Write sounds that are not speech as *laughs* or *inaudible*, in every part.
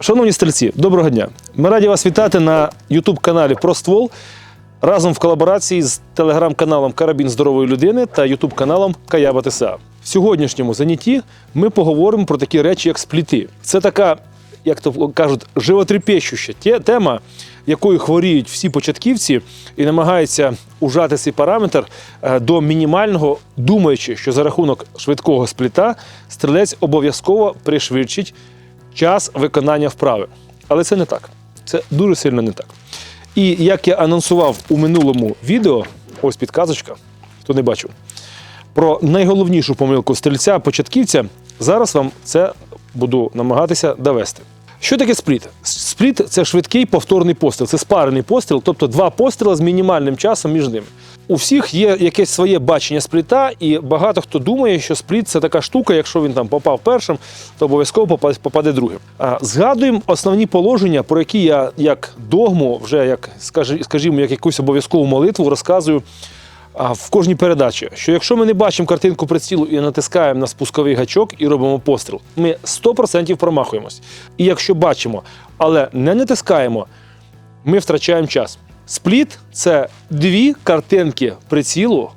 Шановні стрільці, доброго дня. Ми раді вас вітати на youtube каналі Про ствол разом в колаборації з телеграм-каналом Карабін здорової людини та youtube каналом Каяба ТСА. В сьогоднішньому занятті ми поговоримо про такі речі, як спліти. Це така, як то кажуть, животрепещуща тема, якою хворіють всі початківці і намагаються ужати цей параметр е, до мінімального, думаючи, що за рахунок швидкого спліта стрілець обов'язково пришвидшить час виконання вправи. Але це не так. Це дуже сильно не так. І як я анонсував у минулому відео, ось підказочка, хто не бачив, про найголовнішу помилку стрільця початківця, зараз вам це буду намагатися довести. Що таке спліт? Спліт це швидкий повторний постріл, це спарений постріл, тобто два постріли з мінімальним часом між ними. У всіх є якесь своє бачення спліта, і багато хто думає, що спліт це така штука, якщо він там попав першим, то обов'язково попа- попаде другим. А, згадуємо основні положення, про які я як догму, вже як скажі- скажімо, як якусь обов'язкову молитву розказую в кожній передачі, що якщо ми не бачимо картинку прицілу і натискаємо на спусковий гачок і робимо постріл, ми 100% промахуємось. І якщо бачимо, але не натискаємо, ми втрачаємо час. Спліт це дві картинки прицілу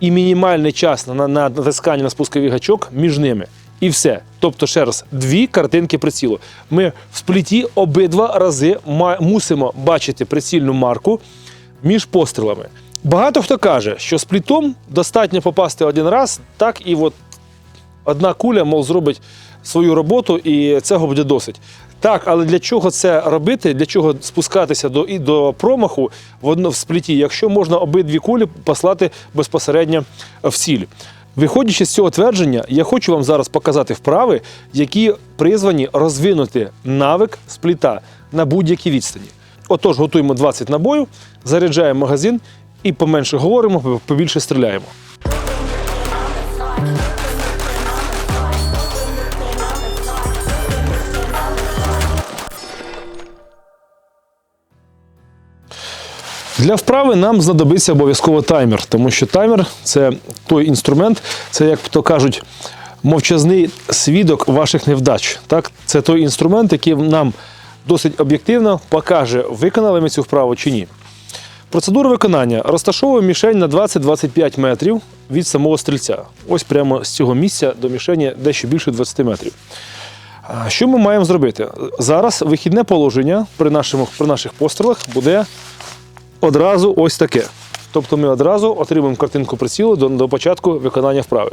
і мінімальний час на, на натискання на спусковий гачок між ними. І все. Тобто, ще раз, дві картинки прицілу. Ми в спліті обидва рази мусимо бачити прицільну марку між пострілами. Багато хто каже, що сплітом достатньо попасти один раз, так і от одна куля, мов, зробить свою роботу, і цього буде досить. Так, але для чого це робити? Для чого спускатися до і до промаху в одно в спліті, якщо можна обидві кулі послати безпосередньо в ціль? Виходячи з цього твердження, я хочу вам зараз показати вправи, які призвані розвинути навик спліта на будь-якій відстані. Отож, готуємо 20 набоїв, заряджаємо магазин і поменше говоримо, побільше стріляємо. Для вправи нам знадобиться обов'язково таймер, тому що таймер це той інструмент, це, як то кажуть, мовчазний свідок ваших невдач. Так? Це той інструмент, який нам досить об'єктивно покаже, виконали ми цю вправу чи ні. Процедура виконання. Розташовуємо мішень на 20-25 метрів від самого стрільця. Ось прямо з цього місця до мішені дещо більше 20 метрів. Що ми маємо зробити? Зараз вихідне положення при, нашому, при наших пострілах буде одразу ось таке. Тобто ми одразу отримуємо картинку прицілу до, до початку виконання вправи.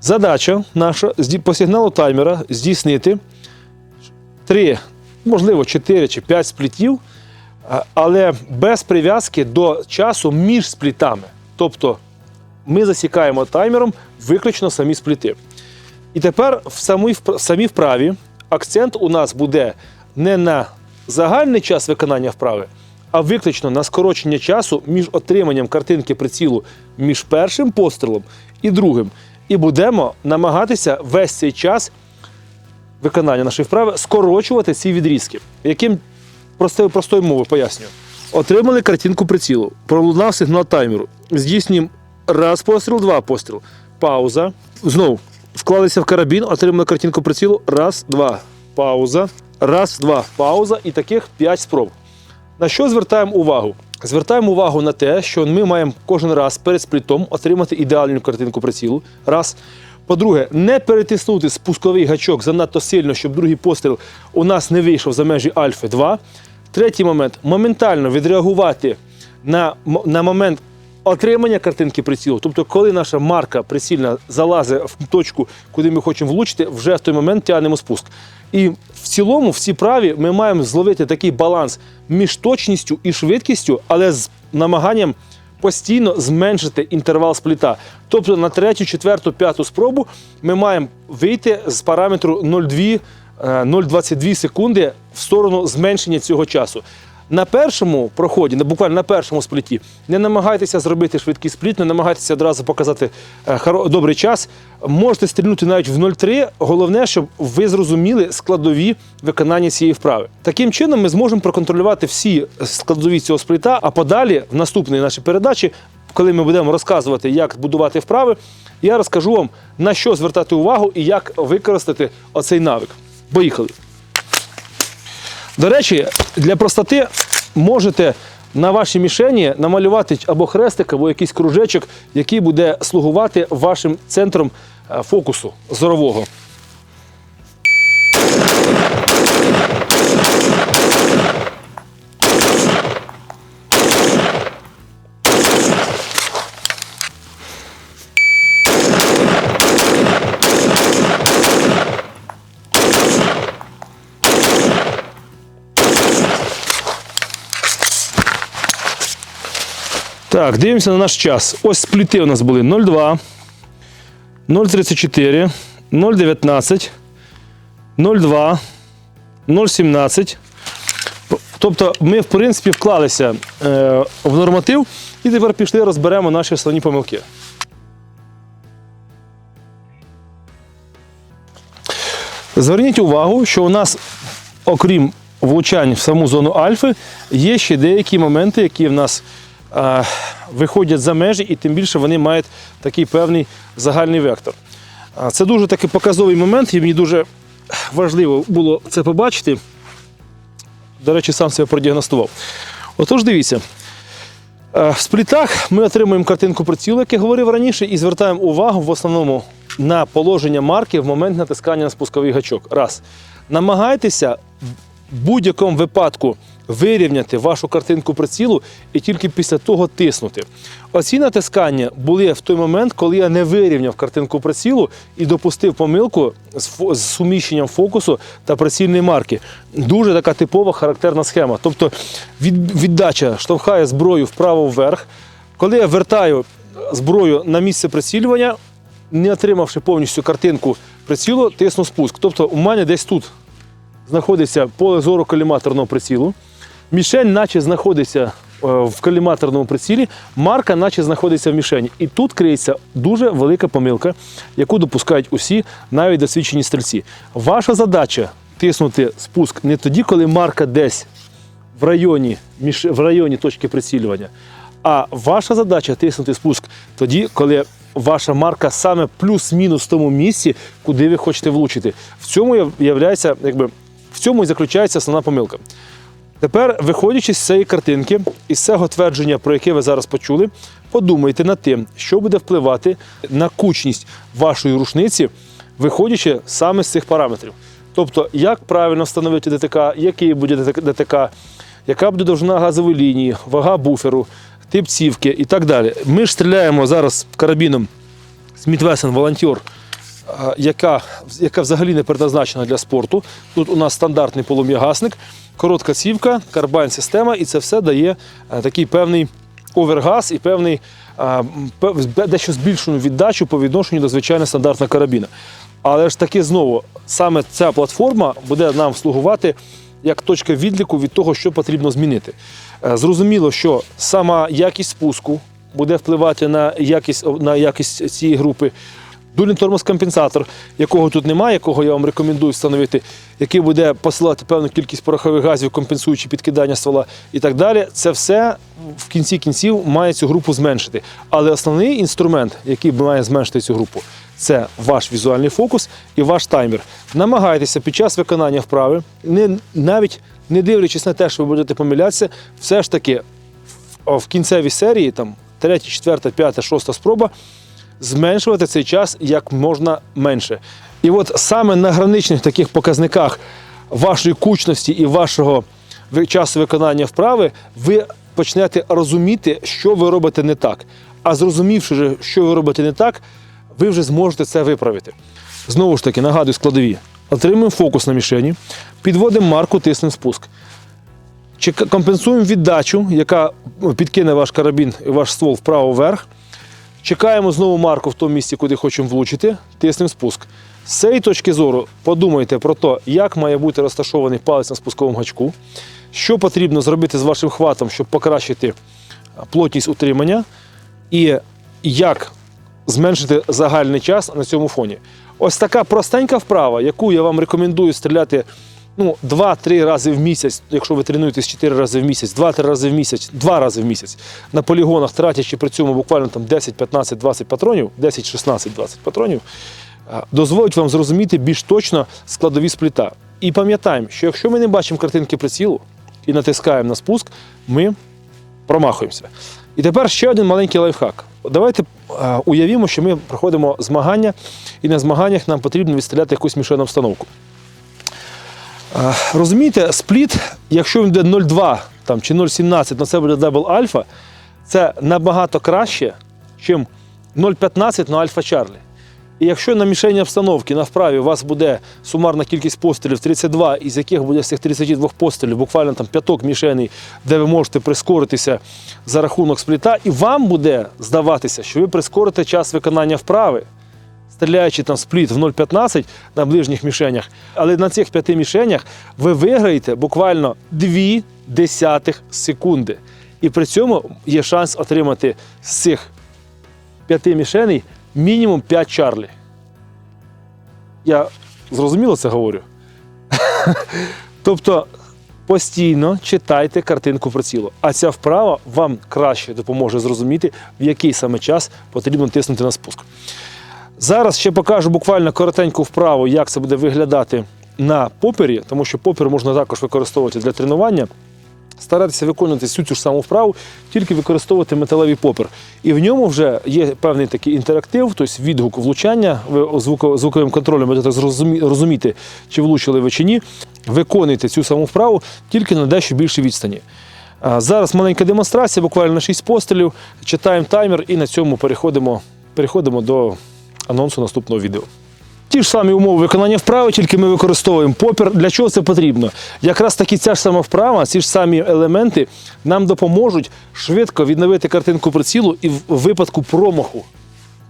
Задача наша по сигналу таймера здійснити 3, можливо, 4 чи 5 сплітів, але без прив'язки до часу між сплітами. Тобто ми засікаємо таймером виключно самі спліти. І тепер в самій, в самій вправі акцент у нас буде не на загальний час виконання вправи, а виключно на скорочення часу між отриманням картинки прицілу між першим пострілом і другим. І будемо намагатися весь цей час виконання нашої вправи скорочувати ці відрізки. Яким простою, простою мовою пояснюю. Отримали картинку прицілу, пролунав сигнал таймеру. Здійснюємо раз постріл, два постріл. Пауза. Знову вклалися в карабін, отримали картинку прицілу. Раз, два. Пауза. Раз, два. Пауза. І таких п'ять спроб. На що звертаємо увагу? Звертаємо увагу на те, що ми маємо кожен раз перед сплітом отримати ідеальну картинку прицілу. Раз. По-друге, не перетиснути спусковий гачок занадто сильно, щоб другий постріл у нас не вийшов за межі альфи 2. Третій момент моментально відреагувати на, на момент отримання картинки прицілу. Тобто, коли наша марка прицільна залазить в точку, куди ми хочемо влучити, вже в той момент тягнемо спуск. І в цілому, в цій праві ми маємо зловити такий баланс між точністю і швидкістю, але з намаганням постійно зменшити інтервал спліта. Тобто на третю, четверту, п'яту спробу ми маємо вийти з параметру 0,2, е, 0,22 секунди в сторону зменшення цього часу. На першому проході, на- буквально на першому спліті, не намагайтеся зробити швидкий спліт, не намагайтеся одразу показати е, добрий час. Можете стрільнути навіть в 0,3. Головне, щоб ви зрозуміли складові виконання цієї вправи. Таким чином, ми зможемо проконтролювати всі складові цього спліта, а подалі в наступній нашій передачі, коли ми будемо розказувати, як будувати вправи, я розкажу вам на що звертати увагу і як використати оцей навик. Поїхали. До речі, для простоти можете на вашій мішені намалювати або хрестик, або якийсь кружечок, який буде слугувати вашим центром е, фокусу зорового. Так, дивимося на наш час. Ось спліти у нас були 0,2, 0,34, 0,19, 0,2, 0,17. Тобто ми, в принципі, вклалися е, в норматив і тепер пішли розберемо наші основні помилки. Зверніть увагу, що у нас, окрім влучань в саму зону альфи, є ще деякі моменти, які в нас виходять за межі, і тим більше вони мають такий певний загальний вектор. Це дуже такий показовий момент, і мені дуже важливо було це побачити. До речі, сам себе продіагностував. Отож, дивіться. Е, В сплітах ми отримуємо картинку прицілу, як я говорив раніше, і звертаємо увагу в основному на положення марки в момент натискання на спусковий гачок. Раз. Намагайтеся в будь-якому випадку вирівняти вашу картинку прицілу і тільки після того тиснути. Оці натискання були в той момент, коли я не вирівняв картинку прицілу і допустив помилку з, суміщенням фокусу та прицільної марки. Дуже така типова характерна схема. Тобто віддача штовхає зброю вправо-вверх. Коли я вертаю зброю на місце прицілювання, не отримавши повністю картинку прицілу, тисну спуск. Тобто у мене десь тут знаходиться поле зору коліматорного прицілу. Мішень, наче знаходиться е, в коліматорному прицілі, марка, наче знаходиться в мішені. І тут криється дуже велика помилка, яку допускають усі, навіть досвідчені стрільці. Ваша задача тиснути спуск не тоді, коли марка десь в районі, в районі точки прицілювання. А ваша задача тиснути спуск тоді, коли ваша марка саме плюс-мінус в тому місці, куди ви хочете влучити. В цьому якби, в цьому і заключається основна помилка. Тепер, виходячи з цієї картинки, із цього твердження, про яке ви зараз почули, подумайте над тим, що буде впливати на кучність вашої рушниці, виходячи саме з цих параметрів. Тобто, як правильно встановити ДТК, який буде ДТК, яка буде довжина газової лінії, вага буферу, тип цівки і так далі. Ми ж стріляємо зараз карабіном Сміт Весен Волонтер, яка, яка взагалі не предназначена для спорту. Тут у нас стандартний полум'ягасник, коротка цівка, карбайн-система, і це все дає е, такий певний овергаз і певний дещо збільшену віддачу по відношенню до звичайного стандартного карабіна. Але ж таки знову саме ця платформа буде нам слугувати як точка відліку від того, що потрібно змінити. Е, Зрозуміло, що сама якість спуску буде впливати на якість, на якість цієї групи. Дульний тормоз-компенсатор, якого тут немає, якого я вам рекомендую встановити, який буде посилати певну кількість порохових газів, компенсуючи підкидання ствола і так далі. Це все в кінці кінців має цю групу зменшити. Але основний інструмент, який має зменшити цю групу, це ваш візуальний фокус і ваш таймер. Намагайтеся під час виконання вправи, не, навіть не дивлячись на те, що ви будете помилятися, все ж таки в, кінцевій серії, там третя, четверта, п'ята, шоста спроба, зменшувати цей час як можна менше. І от саме на граничних таких показниках вашої кучності і вашого часу виконання вправи ви почнете розуміти, що ви робите не так. А зрозумівши, що ви робите не так, ви вже зможете це виправити. Знову ж таки, нагадую складові. Отримуємо фокус на мішені, підводимо марку, тиснемо спуск. Чека- Компенсуємо віддачу, яка підкине ваш карабін і ваш ствол вправо-вверх. Чекаємо знову марку в тому місці, куди хочемо влучити, тиснемо спуск. З цієї точки зору подумайте про те, як має бути розташований палець на спусковому гачку, що потрібно зробити з вашим хватом, щоб покращити плотність утримання, і як зменшити загальний час на цьому фоні. Ось така простенька вправа, яку я вам рекомендую стріляти ну, 2-3 рази в місяць, якщо ви тренуєтесь 4 рази в місяць, 2-3 рази в місяць, 2 рази в місяць на полігонах, тратячи при цьому буквально там 10, 15, 20 патронів, 10, 16, 20 патронів, дозволить вам зрозуміти більш точно складові спліта. І пам'ятаємо, що якщо ми не бачимо картинки прицілу і натискаємо на спуск, ми промахуємося. І тепер ще один маленький лайфхак. Давайте уявімо, що ми проходимо змагання, і на змаганнях нам потрібно відстріляти якусь мішену встановку. Розумієте, спліт, якщо він буде 0,2 там, чи 0,17, то це буде дабл альфа, це набагато краще, ніж 0,15 на альфа Чарлі. І якщо на мішені обстановки на вправі у вас буде сумарна кількість пострілів 32, із яких буде з цих 32 пострілів буквально там п'яток мішеней, де ви можете прискоритися за рахунок спліта, і вам буде здаватися, що ви прискорите час виконання вправи, стріляючи там спліт в 0,15 на ближніх мішенях, але на цих п'яти мішенях ви виграєте буквально 2 десятих секунди. І при цьому є шанс отримати з цих п'яти мішеней мінімум 5 чарлі. Я зрозуміло це говорю. *laughs* тобто постійно читайте картинку прицілу. А ця вправа вам краще допоможе зрозуміти, в який саме час потрібно тиснути на спуск. Зараз ще покажу буквально коротеньку вправу, як це буде виглядати на попері, тому що попер можна також використовувати для тренування. Старатися виконувати всю цю ж саму вправу, тільки використовувати металевий попер. І в ньому вже є певний такий інтерактив, тобто відгук влучання. Ви звуковим контролем будете розуміти, чи влучили ви чи ні. Виконуйте цю саму вправу тільки на дещо більшій відстані. Зараз маленька демонстрація, буквально на 6 пострілів. Читаємо таймер і на цьому переходимо, переходимо до анонсу наступного відео. Ті ж самі умови виконання вправи, тільки ми використовуємо попір. Для чого це потрібно? Якраз таки ця ж сама вправа, ці ж самі елементи нам допоможуть швидко відновити картинку прицілу і в випадку промаху,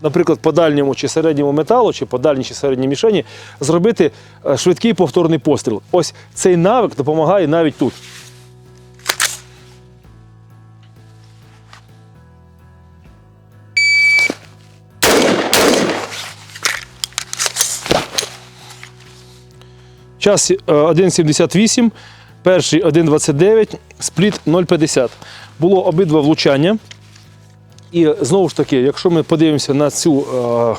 наприклад, по дальньому чи середньому металу, чи по дальній чи середній мішені, зробити е, швидкий повторний постріл. Ось цей навик допомагає навіть тут. Час е, 1,78, перший 1,29, спліт 0,50. Було обидва влучання. І знову ж таки, якщо ми подивимося на цю е,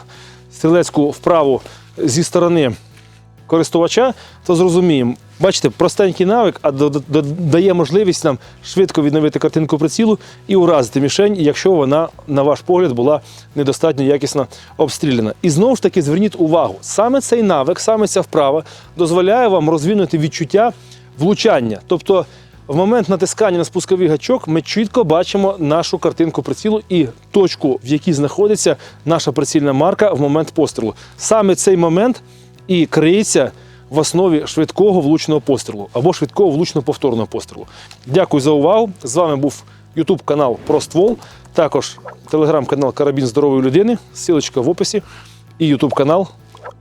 стрілецьку вправу зі сторони користувача, то зрозуміємо. Бачите, простенький навик, а дає можливість нам швидко відновити картинку прицілу і уразити мішень, якщо вона, на ваш погляд, була недостатньо якісно обстріляна. І знову ж таки зверніть увагу, саме цей навик, саме ця вправа дозволяє вам розвинути відчуття влучання. Тобто, в момент натискання на спусковий гачок ми чітко бачимо нашу картинку прицілу і точку, в якій знаходиться наша прицільна марка в момент пострілу. Саме цей момент і криється в основі швидкого влучного пострілу або швидкого влучного повторного пострілу. Дякую за увагу. З вами був YouTube канал Про ствол, також телеграм-канал Карабін здорової людини, силочка в описі, і YouTube канал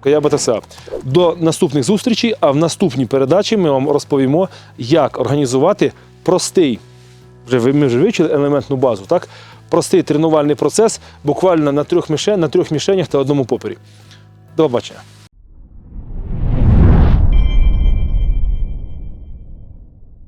Каяба ТСА. До наступних зустрічей. А в наступній передачі ми вам розповімо, як організувати простий, вже ми вже вивчили елементну базу, так? Простий тренувальний процес буквально на трьох мішень, на трьох мішенях та одному попері. До побачення.